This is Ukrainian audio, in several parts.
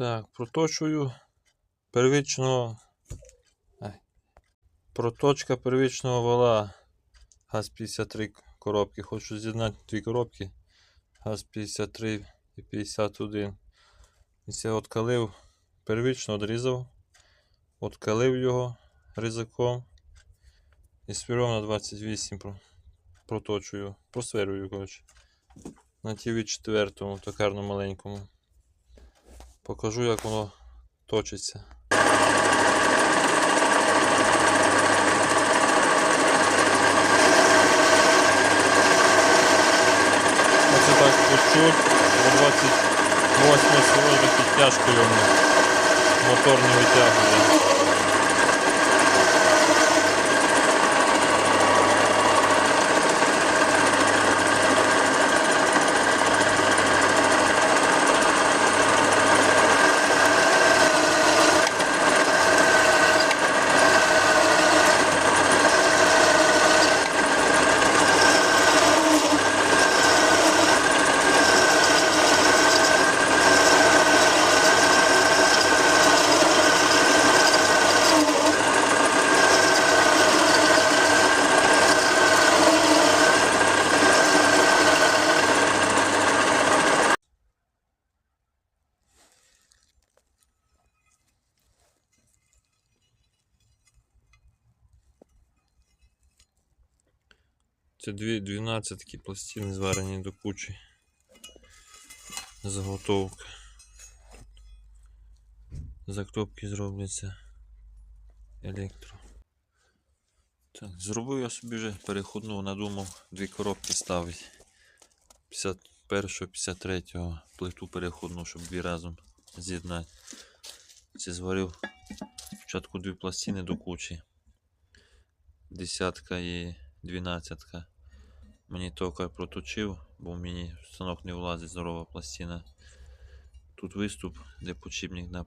Так, проточую первичного. Проточка первичного вала. ГАЗ 53 коробки. Хочу з'єднати дві коробки. ГАЗ 53 і 51. І це откалив. Первично одрізав. Откалив його ризиком. І свіром на 28 проточую. Просверлюю, коротше. На ТВ 4 токарно маленькому. Покажу, як воно точиться. Оце так пущу. До 28 сьогодні підтяжку йому. Мотор не витягує. Це дві дванадцятки пластини зварені до кучі. Заготовка. Закльопки зробляться електро. Так, зробив я собі вже переходну, надумав дві коробки ставити. 51 53 плиту переходну, щоб дві разом з'єднати. Це зварив спочатку дві пластини до кучі. Десятка і дванадцятка. Мені токар проточив, бо мені в станок не влазить здорова пластина. Тут виступ, де почіпник на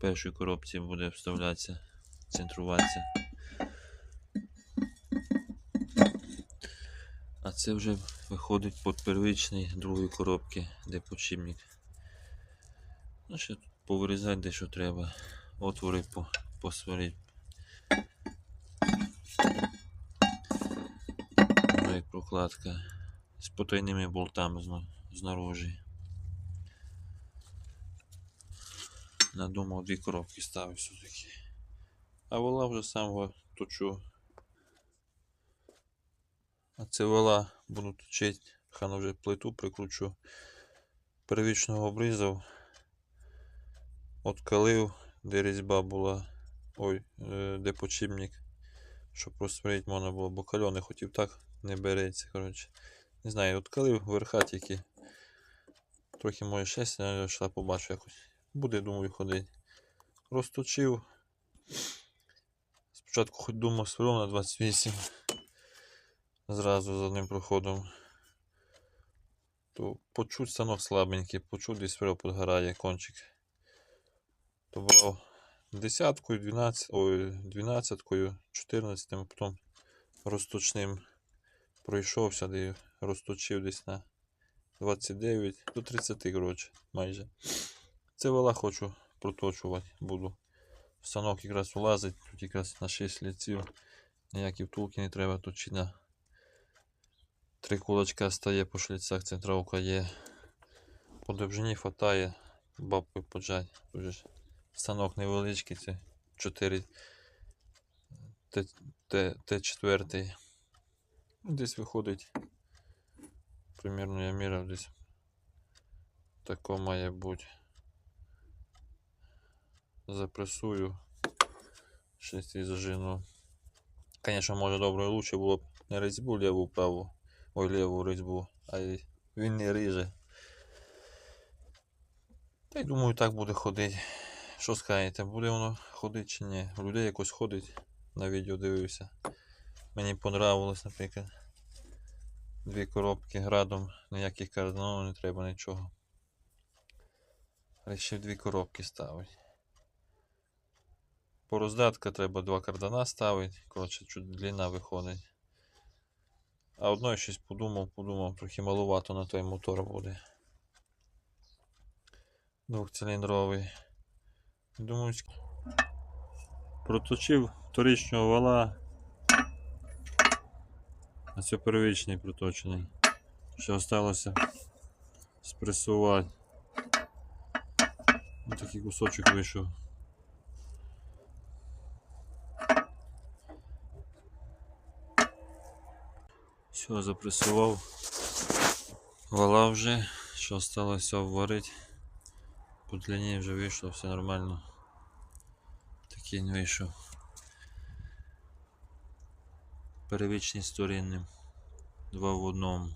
першій коробці буде вставлятися, центруватися. А це вже виходить під первичний другої коробки, де почіпник. Ну, ще повирізати де що треба. Отвори по, посварити. Прокладка з потайними болтами зна- знаружі. Надумав дві коробки ставив все-таки. А вола вже самого точу. А це вола буду точити. Хано вже плиту прикручу. Первічного обрізав. Откалив, де різьба була. Ой, е, де почіпник. Щоб просварити можна було, бо кальони хотів так не береться. коротше. Не знаю, откалив верха тільки. Трохи може щастя, йшла побачу якось. Буде, думаю, ходити. Розточив. Спочатку хоч думав сверлом на 28. Зразу з одним проходом. То почуть станок слабенький, почуть десь підгорає кончик. То брав десяткою, 12, ой, 12, 14, а потім розточним пройшовся, де розточив десь на 29 до 30, коротше, майже. Це вала хочу проточувати буду. Станок якраз влазить, тут якраз на 6 ліців. Ніякі втулки не треба точити три кулачка стає по шліцях, центровка є. По довжині хватає бабкою поджать. Тут же станок невеличкий, це 4 Т, Т, Т4. Десь виходить. Примірно я міряв десь. Тако має бути. Запресую. Щось і зажину. Звісно, може добре лучше було б не різьбу ліву праву. Ой, ліву різьбу, а він не ріже. Та й думаю, так буде ходити. Що скажете, буде воно ходити чи ні? У людей якось ходить. На відео дивився. Мені понравилось, наприклад. Дві коробки градом, ніяких кардиналів не треба нічого. Рішив дві коробки ставити. По роздатка треба два кардана ставити. Коротше, чуть длина виходить. А одною щось подумав, подумав, трохи малувато на той мотор буде. Двохциліндровий. Думаю, проточив вторичного вала. А це первичний проточений. Ще осталося спресувати. Ось такий кусочок вийшов. Все, запресував. Вала вже, що осталося обварити. По длині вже вийшло, все нормально. Такий він вийшов. Перевічний з. Два в одному.